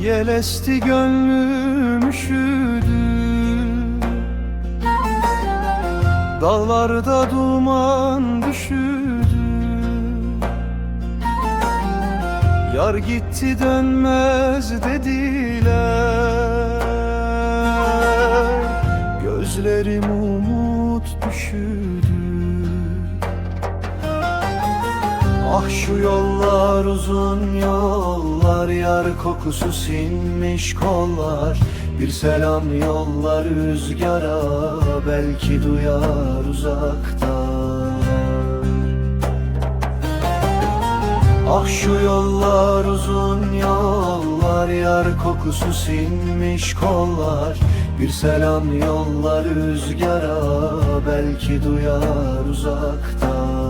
Yel esti gönlüm üşüdü. Dağlarda duman düşüdü. Yar gitti dönmez Ah şu yollar uzun yollar Yar kokusu sinmiş kollar. Bir selam yollar rüzgara Belki duyar uzaktan. Ah şu yollar uzun yollar Yar kokusu sinmiş kollar. Bir selam yollar rüzgara Belki duyar uzaktan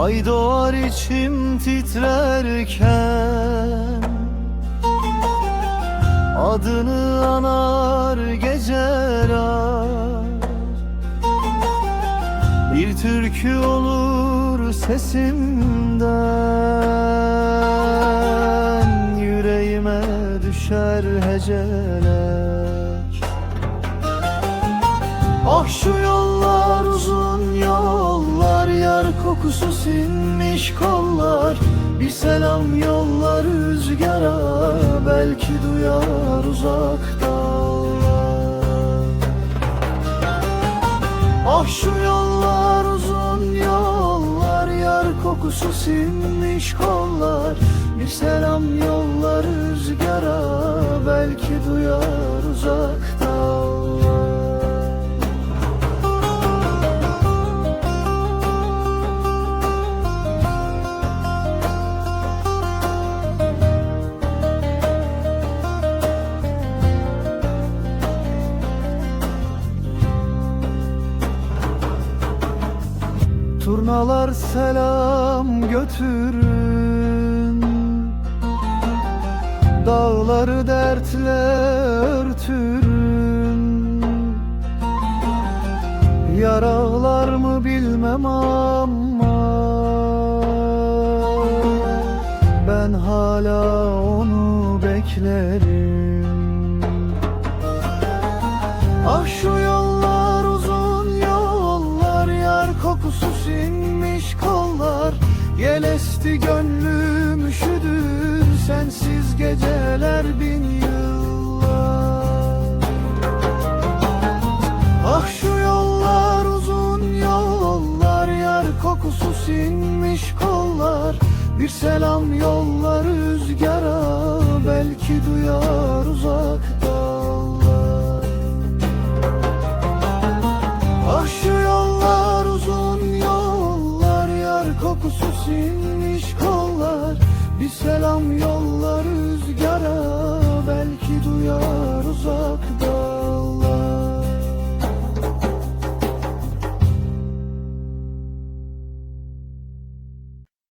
Ay doğar içim titrerken Adını anar geceler. Bir türkü olur sesimden Yüreğime düşer heceler. Ah şu yollar uzun Yar kokusu sinmiş kollar Bir selam yollar rüzgara Belki duyar uzaktan Ah şu yollar uzun yollar Yar kokusu sinmiş kollar Bir selam yollar rüzgara Belki duyar uzaktan Turnalar selam götürün. Dağları dertle örtürün. Yaralar mı bilmem ama Ben hala onu beklerim. Ah şu yollar kokusu sinmiş kollar Yel esti gönlüm üşüdü Sensiz geceler bin yıllar. Ah şu yollar uzun yollar Yar kokusu sinmiş kollar. Bir selam yollar rüzgara Belki duyar uzak kesilmiş kollar Bir selam yollar rüzgara. Belki duyar uzakta